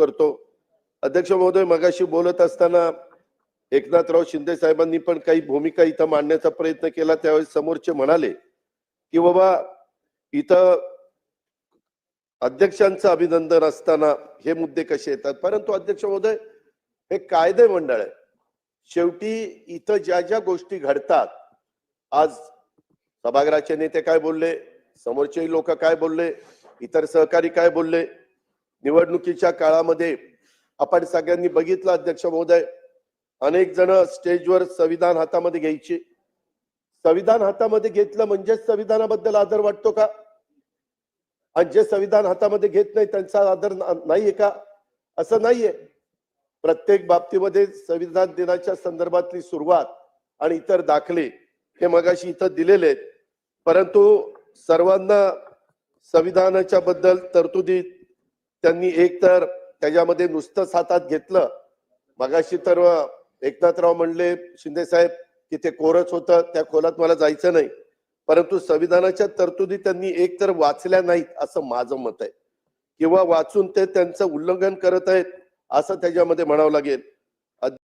अध्यक्ष महोदय मगाशी बोलत असताना एकनाथराव शिंदे साहेबांनी पण काही भूमिका इथं मांडण्याचा प्रयत्न केला. त्यावेळेस समोरचे म्हणाले की बाबा इथं अध्यक्षांचं अभिनंदन असताना हे मुद्दे कसे येतात? परंतु अध्यक्ष महोदय हे कायदे मंडळ आहे. शेवटी इथं ज्या ज्या गोष्टी घडतात आज सभागृहाचे नेते काय बोलले? समोरचे लोक काय बोलले? इतर सहकारी काय बोलले? निवडणुकीच्या काळामध्ये आपण सगळ्यांनी बघितलं अध्यक्ष महोदय अनेक जण स्टेजवर संविधान हातामध्ये घ्यायचे. संविधान हातामध्ये घेतलं म्हणजेच संविधानाबद्दल आदर वाटतो का? आणि जे संविधान हातामध्ये घेत नाही त्यांचा आदर नाहीये का? असं नाहीये. प्रत्येक बाबतीमध्ये संविधान दिनाच्या संदर्भातली सुरुवात आणि इतर दाखले हे मगाशी इथं दिलेले आहेत. परंतु सर्वांना संविधानाच्या बद्दल तरतुदीत त्यांनी एक तर त्याच्यामध्ये नुसतंच हातात घेतलं. मगाशी तर एकनाथराव म्हणले शिंदे साहेब की ते कोरच होतं त्या खोलात मला जायचं नाही. परंतु संविधानाच्या तरतुदी त्यांनी एक तर वाचल्या नाहीत असं माझं मत आहे. किंवा वाचून ते त्यांचं उल्लंघन करत आहेत असं त्याच्यामध्ये म्हणावं लागेल.